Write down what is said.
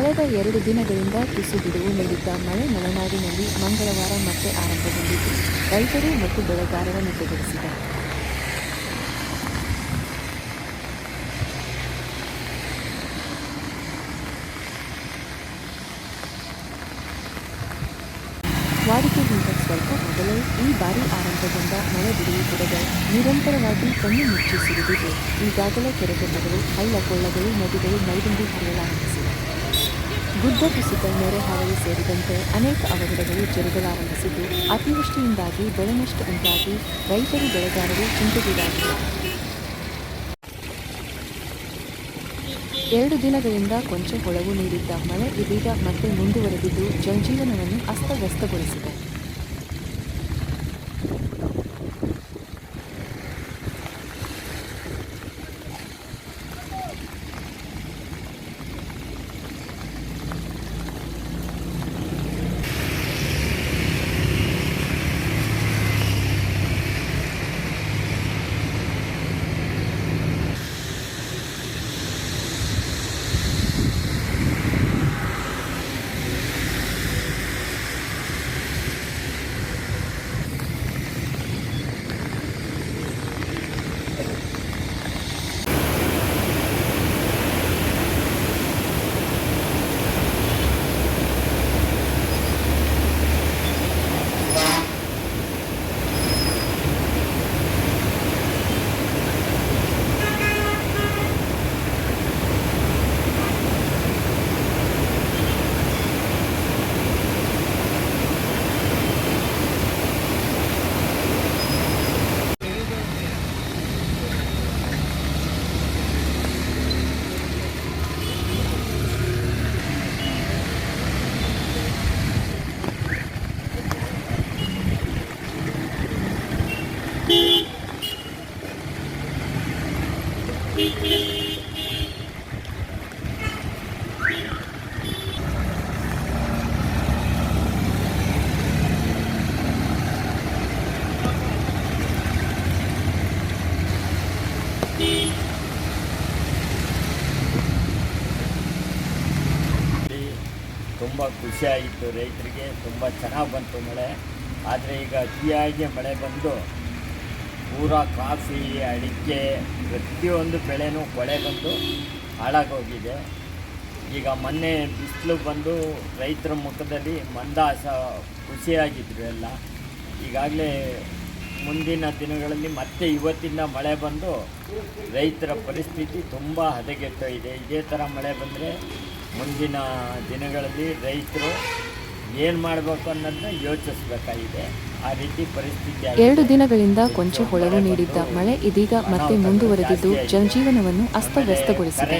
ಕಳೆದ ಎರಡು ದಿನಗಳಿಂದ ತುಸು ಬಿಡುವು ನೀಡಿದ್ದ ಮಳೆ ಮಲೆನಾಡಿನಲ್ಲಿ ಮಂಗಳವಾರ ಮತ್ತೆ ಆರಂಭಗೊಂಡಿದ್ದು ರೈತರು ಮತ್ತು ಬೆಳೆಗಾರರ ನಿದ್ದೆಗೆಡಿಸಿದೆ ವಾಡಿಕೆಗಿಂತ ಸ್ವಲ್ಪ ಮೊದಲೇ ಈ ಬಾರಿ ಆರಂಭಗೊಂಡ ಮಳೆ ಬಿಡುವು ಬಿಡದೆ ನಿರಂತರವಾಗಿ ಕಣ್ಣು ಮುಚ್ಚಿ ಸುರಿದಿದ್ದು ಈಗಾಗಲೇ ಕೆರೆಕೊಂಡಗಳು ಹಳ್ಳ ಕೊಳ್ಳಗಳು ನದಿಗಳು, ಮೈದುಂಬಿ ಹರಿಯಲಾರಂಭಿಸಿವೆ. ಗುಡ್ಡ ಕುಸಿತ ನೆರೆ ಹಾವಳಿ ಸೇರಿದಂತೆ ಅನೇಕ ಅವಘಡಗಳು ಜರುಗಲಾರಂಭಿಸಿದ್ದು, ಅತಿವೃಷ್ಟಿಯಿಂದಾಗಿ ಬೆಳೆ ನಷ್ಟ ಉಂಟಾಗಿ ರೈತರು ಬೆಳೆಗಾರರು ಚಿಂತೆಗೀಡಾಗಿದ್ದಾರೆ ಎರಡು ದಿನಗಳಿಂದ ಕೊಂಚ ಹೊಳವು ನೀಡಿದ್ದ ಮಳೆ ಇದೀಗ ಮತ್ತೆ ಮುಂದುವರೆದಿದ್ದು ಜನಜೀವನವನ್ನು ಅಸ್ತವ್ಯಸ್ತಗೊಳಿಸಿದೆ. ತುಂಬ ಖುಷಿಯಾಗಿತ್ತು ರೈತರಿಗೆ ತುಂಬ ಚೆನ್ನಾಗಿ ಬಂತು ಮಳೆ. ಆದರೆ ಈಗ ಅತಿಯಾಗಿ ಮಳೆ ಬಂದು ಪೂರಾ ಕಾಫಿ, ಅಡಿಕೆ, ಪ್ರತಿಯೊಂದು ಬೆಳೆನೂ ಕೊಳೆ ಬಂದು ಹಾಳಾಗೋಗಿದೆ. ಈಗ ಮೊನ್ನೆ ಬಿಸಿಲು ಬಂದು ರೈತರ ಮುಖದಲ್ಲಿ ಮಂದಾಸ ಖುಷಿಯಾಗಿದ್ರು ಎಲ್ಲ. ಈಗಾಗಲೇ ಮುಂದಿನ ದಿನಗಳಲ್ಲಿ ಮತ್ತೆ ಇವತ್ತಿಂದ ಮಳೆ ಬಂದು ರೈತರ ಪರಿಸ್ಥಿತಿ ತುಂಬ ಹದಗೆಟ್ಟೋಗಿದೆ ಇದೇ. ಥರ ಮಳೆ ಬಂದರೆ ಮುಂದಿನ ದಿನಗಳಲ್ಲಿ ರೈತರು ಏನು ಮಾಡಬೇಕು ಅನ್ನೋದನ್ನ ಯೋಚಿಸ್ಬೇಕಾಗಿದೆ. ಎರಡು ದಿನಗಳಿಂದ ಕೊಂಚ ಹೊಳವು ನೀಡಿದ್ದ ಮಳೆ ಇದೀಗ ಮತ್ತೆ ಮುಂದುವರೆದಿದ್ದು ಜನಜೀವನವನ್ನು ಅಸ್ತವ್ಯಸ್ತಗೊಳಿಸಿದೆ.